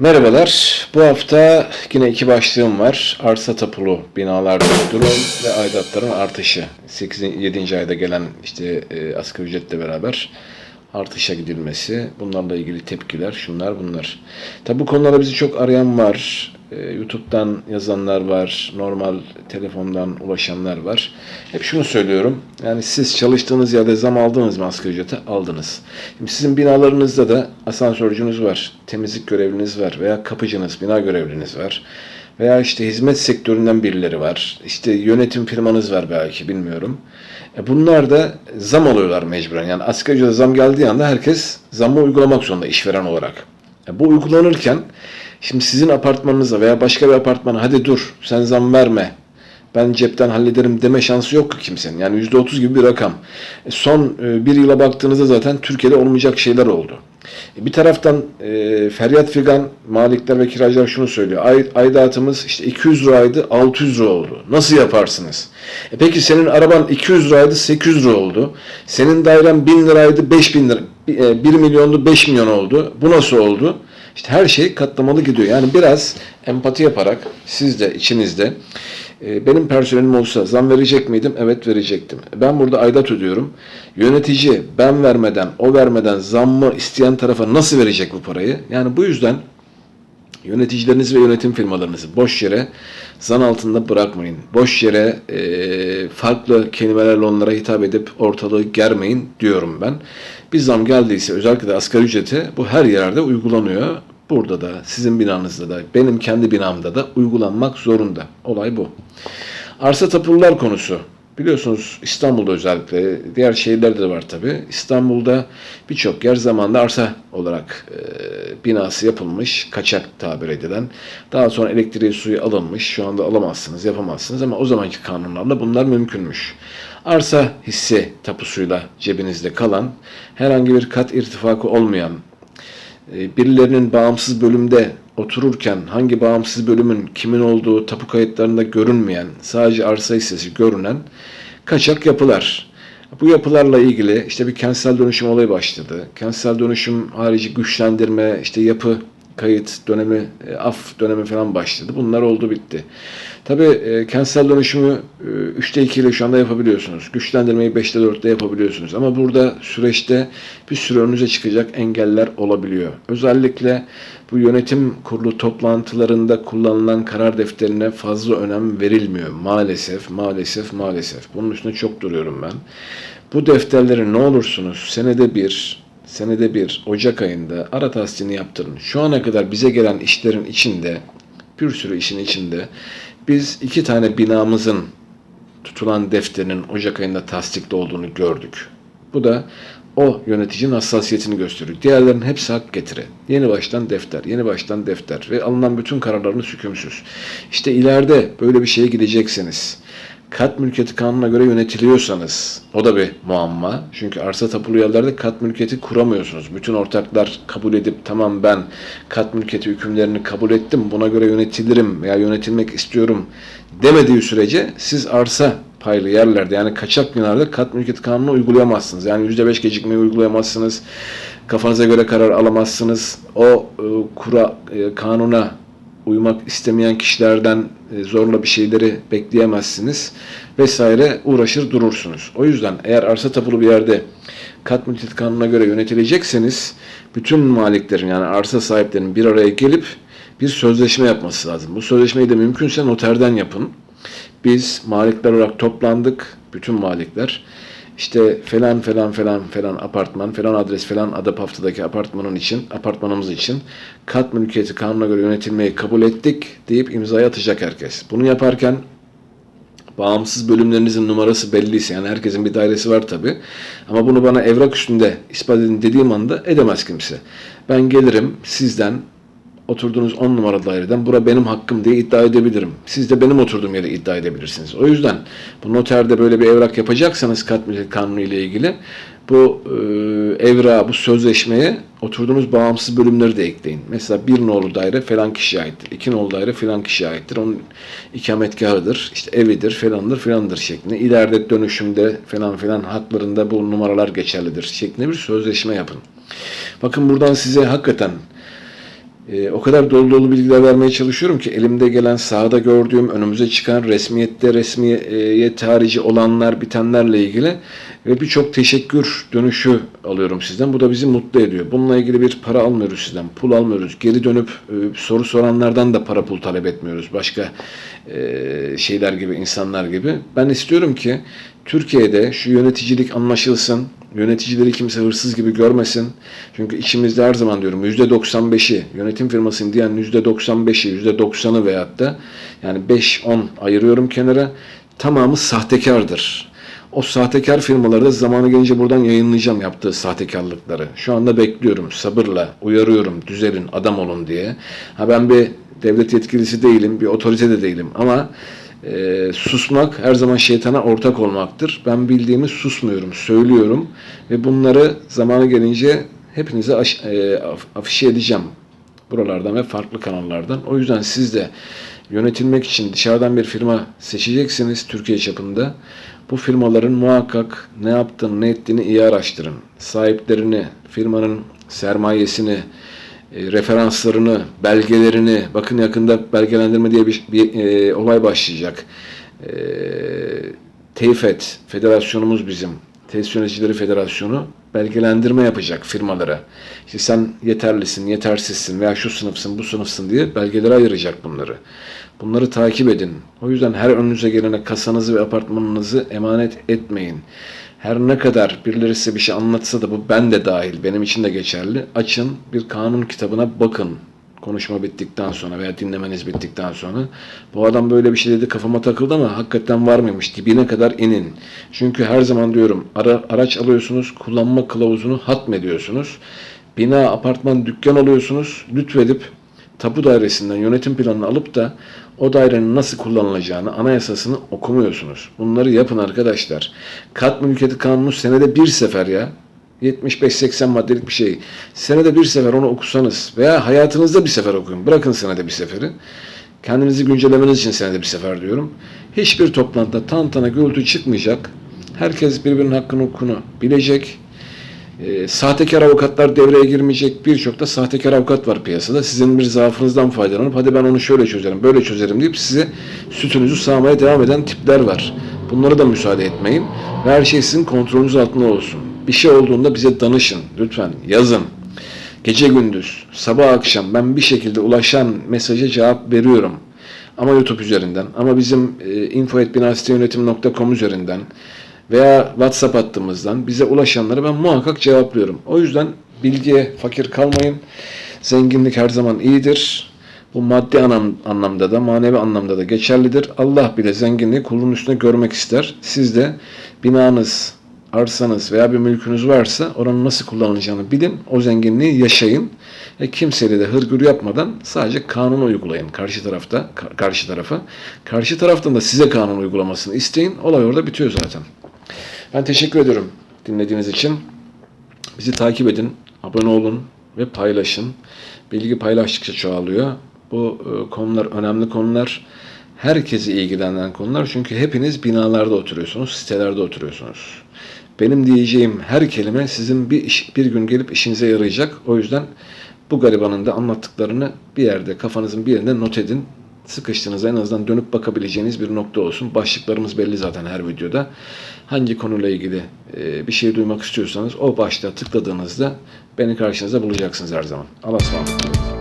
Merhabalar. Bu hafta yine iki başlığım var. Arsa tapulu binalarda durum ve aidatların artışı. 8. 7. ayda gelen işte e, asgari ücretle beraber artışa gidilmesi. Bunlarla ilgili tepkiler, şunlar bunlar. Tabi bu konulara bizi çok arayan var. E, YouTube'dan yazanlar var. Normal telefondan ulaşanlar var. Hep şunu söylüyorum. Yani siz çalıştığınız yerde zam aldınız mı asgari ücrete? Aldınız. Şimdi sizin binalarınızda da asansörcünüz var. Temizlik görevliniz var. Veya kapıcınız, bina görevliniz var. Veya işte hizmet sektöründen birileri var. İşte yönetim firmanız var belki bilmiyorum. E bunlar da zam alıyorlar mecburen. Yani asgari ücrete zam geldiği anda herkes zammı uygulamak zorunda işveren olarak. E bu uygulanırken şimdi sizin apartmanınıza veya başka bir apartmana hadi dur sen zam verme ben cepten hallederim deme şansı yok ki kimsenin. Yani %30 gibi bir rakam. E son e, bir yıla baktığınızda zaten Türkiye'de olmayacak şeyler oldu. E bir taraftan e, feryat figan malikler ve kiracılar şunu söylüyor. Ay, aidatımız işte 200 liraydı 600 lira oldu. Nasıl yaparsınız? E peki senin araban 200 liraydı 800 lira oldu. Senin dairen 1000 liraydı 5000 lira. 1 milyondu 5 milyon oldu. Bu nasıl oldu? İşte her şey katlamalı gidiyor. Yani biraz empati yaparak siz de içinizde e, benim personelim olsa zam verecek miydim? Evet verecektim. Ben burada aidat ödüyorum. Yönetici ben vermeden, o vermeden zammı isteyen tarafa nasıl verecek bu parayı? Yani bu yüzden yöneticileriniz ve yönetim firmalarınızı boş yere zan altında bırakmayın. Boş yere e, farklı kelimelerle onlara hitap edip ortalığı germeyin diyorum ben. Bir zam geldiyse özellikle de asgari ücrete bu her yerde uygulanıyor. Burada da, sizin binanızda da, benim kendi binamda da uygulanmak zorunda. Olay bu. Arsa tapulular konusu. Biliyorsunuz İstanbul'da özellikle, diğer şehirlerde de var tabi. İstanbul'da birçok yer zamanda arsa olarak e, binası yapılmış, kaçak tabir edilen. Daha sonra elektriği suyu alınmış, şu anda alamazsınız, yapamazsınız ama o zamanki kanunlarla bunlar mümkünmüş. Arsa hissi tapusuyla cebinizde kalan, herhangi bir kat irtifakı olmayan, e, birilerinin bağımsız bölümde otururken hangi bağımsız bölümün kimin olduğu tapu kayıtlarında görünmeyen, sadece arsa hissesi görünen kaçak yapılar. Bu yapılarla ilgili işte bir kentsel dönüşüm olayı başladı. Kentsel dönüşüm harici güçlendirme, işte yapı kayıt dönemi, e, af dönemi falan başladı. Bunlar oldu bitti. Tabii e, kentsel dönüşümü e, 3'te 2 ile şu anda yapabiliyorsunuz. Güçlendirmeyi 5'te 4'te yapabiliyorsunuz. Ama burada süreçte bir sürü önünüze çıkacak engeller olabiliyor. Özellikle bu yönetim kurulu toplantılarında kullanılan karar defterine fazla önem verilmiyor. Maalesef, maalesef, maalesef. Bunun üstüne çok duruyorum ben. Bu defterleri ne olursunuz senede bir senede bir Ocak ayında ara tahsilini yaptırın. Şu ana kadar bize gelen işlerin içinde, bir sürü işin içinde biz iki tane binamızın tutulan defterinin Ocak ayında tasdikli olduğunu gördük. Bu da o yöneticinin hassasiyetini gösteriyor. Diğerlerinin hepsi hak getire. Yeni baştan defter, yeni baştan defter ve alınan bütün kararlarını hükümsüz. İşte ileride böyle bir şeye gidecekseniz, kat mülkiyeti kanununa göre yönetiliyorsanız o da bir muamma. Çünkü arsa tapulu yerlerde kat mülkiyeti kuramıyorsunuz. Bütün ortaklar kabul edip tamam ben kat mülkiyeti hükümlerini kabul ettim buna göre yönetilirim veya yönetilmek istiyorum demediği sürece siz arsa paylı yerlerde yani kaçak binalarda kat mülkiyeti kanunu uygulayamazsınız. Yani %5 gecikmeyi uygulayamazsınız. Kafanıza göre karar alamazsınız. O e, kura e, kanuna uymak istemeyen kişilerden e, zorla bir şeyleri bekleyemezsiniz vesaire uğraşır durursunuz. O yüzden eğer arsa tapulu bir yerde kat mülkiyet kanununa göre yönetilecekseniz bütün maliklerin yani arsa sahiplerinin bir araya gelip bir sözleşme yapması lazım. Bu sözleşmeyi de mümkünse noterden yapın. Biz malikler olarak toplandık, bütün malikler. İşte falan falan falan falan apartman, falan adres, falan adı haftadaki apartmanın için, apartmanımız için kat mülkiyeti kanuna göre yönetilmeyi kabul ettik deyip imzayı atacak herkes. Bunu yaparken bağımsız bölümlerinizin numarası belliyse yani herkesin bir dairesi var tabi ama bunu bana evrak üstünde ispat edin dediğim anda edemez kimse. Ben gelirim sizden oturduğunuz 10 numaralı daireden bura benim hakkım diye iddia edebilirim. Siz de benim oturduğum yere iddia edebilirsiniz. O yüzden bu noterde böyle bir evrak yapacaksanız kat mülkiyet kanunu ile ilgili bu e, evra, bu sözleşmeye oturduğunuz bağımsız bölümleri de ekleyin. Mesela bir nolu daire falan kişiye aittir. iki nolu daire falan kişiye aittir. Onun ikametgahıdır, işte evidir, falandır, falandır şeklinde. İleride dönüşümde falan filan haklarında bu numaralar geçerlidir şeklinde bir sözleşme yapın. Bakın buradan size hakikaten Ee, o kadar dolu dolu bilgiler vermeye çalışıyorum ki elimde gelen, sahada gördüğüm, önümüze çıkan resmiyette resmiyet harici olanlar, bitenlerle ilgili ve birçok teşekkür dönüşü alıyorum sizden. Bu da bizi mutlu ediyor. Bununla ilgili bir para almıyoruz sizden, pul almıyoruz. Geri dönüp e, soru soranlardan da para pul talep etmiyoruz. Başka e, şeyler gibi, insanlar gibi. Ben istiyorum ki Türkiye'de şu yöneticilik anlaşılsın. Yöneticileri kimse hırsız gibi görmesin. Çünkü içimizde her zaman diyorum %95'i yönetim firmasıyım diyen %95'i, %90'ı veyahut da yani 5-10 ayırıyorum kenara. Tamamı sahtekardır. O sahtekar firmaları da zamanı gelince buradan yayınlayacağım yaptığı sahtekarlıkları. Şu anda bekliyorum sabırla, uyarıyorum, düzelin, adam olun diye. Ha ben bir devlet yetkilisi değilim, bir otorite de değilim ama e, susmak her zaman şeytana ortak olmaktır. Ben bildiğimi susmuyorum, söylüyorum ve bunları zamanı gelince hepinize aş- e, af- afişe edeceğim buralardan ve farklı kanallardan. O yüzden siz de yönetilmek için dışarıdan bir firma seçeceksiniz Türkiye çapında. Bu firmaların muhakkak ne yaptığını, ne ettiğini iyi araştırın. Sahiplerini, firmanın sermayesini, e, referanslarını, belgelerini, bakın yakında belgelendirme diye bir, bir e, olay başlayacak. E, TEİFET, federasyonumuz bizim, Tesis Yöneticileri Federasyonu belgelendirme yapacak firmalara. İşte sen yeterlisin, yetersizsin veya şu sınıfsın, bu sınıfsın diye belgelere ayıracak bunları. Bunları takip edin. O yüzden her önünüze gelene kasanızı ve apartmanınızı emanet etmeyin. Her ne kadar birileri size bir şey anlatsa da bu ben de dahil, benim için de geçerli. Açın bir kanun kitabına bakın. Konuşma bittikten sonra veya dinlemeniz bittikten sonra bu adam böyle bir şey dedi kafama takıldı ama hakikaten var mıymış dibine kadar inin. Çünkü her zaman diyorum ara, araç alıyorsunuz kullanma kılavuzunu hatmediyorsunuz. Bina, apartman, dükkan alıyorsunuz lütfedip tapu dairesinden yönetim planını alıp da o dairenin nasıl kullanılacağını, anayasasını okumuyorsunuz. Bunları yapın arkadaşlar. Kat mülkiyeti kanunu senede bir sefer ya. 75-80 maddelik bir şey. Senede bir sefer onu okusanız veya hayatınızda bir sefer okuyun. Bırakın senede bir seferi. Kendinizi güncellemeniz için senede bir sefer diyorum. Hiçbir toplantıda tantana gürültü çıkmayacak. Herkes birbirinin hakkını hukukunu bilecek. E, sahtekar avukatlar devreye girmeyecek. Birçok da sahtekar avukat var piyasada. Sizin bir zaafınızdan faydalanıp hadi ben onu şöyle çözerim, böyle çözerim deyip size sütünüzü sağmaya devam eden tipler var. Bunlara da müsaade etmeyin. Ve her şey sizin kontrolünüz altında olsun. Bir şey olduğunda bize danışın. Lütfen yazın. Gece gündüz, sabah akşam ben bir şekilde ulaşan mesaja cevap veriyorum. Ama YouTube üzerinden, ama bizim e, info.binasiteyönetim.com üzerinden veya WhatsApp hattımızdan bize ulaşanlara ben muhakkak cevaplıyorum. O yüzden bilgiye fakir kalmayın. Zenginlik her zaman iyidir. Bu maddi anlam, anlamda da manevi anlamda da geçerlidir. Allah bile zenginliği kulun üstüne görmek ister. Siz de binanız, arsanız veya bir mülkünüz varsa oranın nasıl kullanılacağını bilin. O zenginliği yaşayın. Ve kimseyle de hırgür yapmadan sadece kanunu uygulayın karşı tarafta, ka- karşı tarafa. Karşı taraftan da size kanun uygulamasını isteyin. Olay orada bitiyor zaten. Ben teşekkür ediyorum dinlediğiniz için. Bizi takip edin, abone olun ve paylaşın. Bilgi paylaştıkça çoğalıyor. Bu e, konular önemli konular. Herkesi ilgilendiren konular. Çünkü hepiniz binalarda oturuyorsunuz, sitelerde oturuyorsunuz. Benim diyeceğim her kelime sizin bir iş, bir gün gelip işinize yarayacak. O yüzden bu garibanın da anlattıklarını bir yerde, kafanızın bir yerinde not edin. Sıkıştığınızda en azından dönüp bakabileceğiniz bir nokta olsun. Başlıklarımız belli zaten her videoda. Hangi konuyla ilgili e, bir şey duymak istiyorsanız o başlığa tıkladığınızda beni karşınızda bulacaksınız her zaman. Allah'a ısmarladık.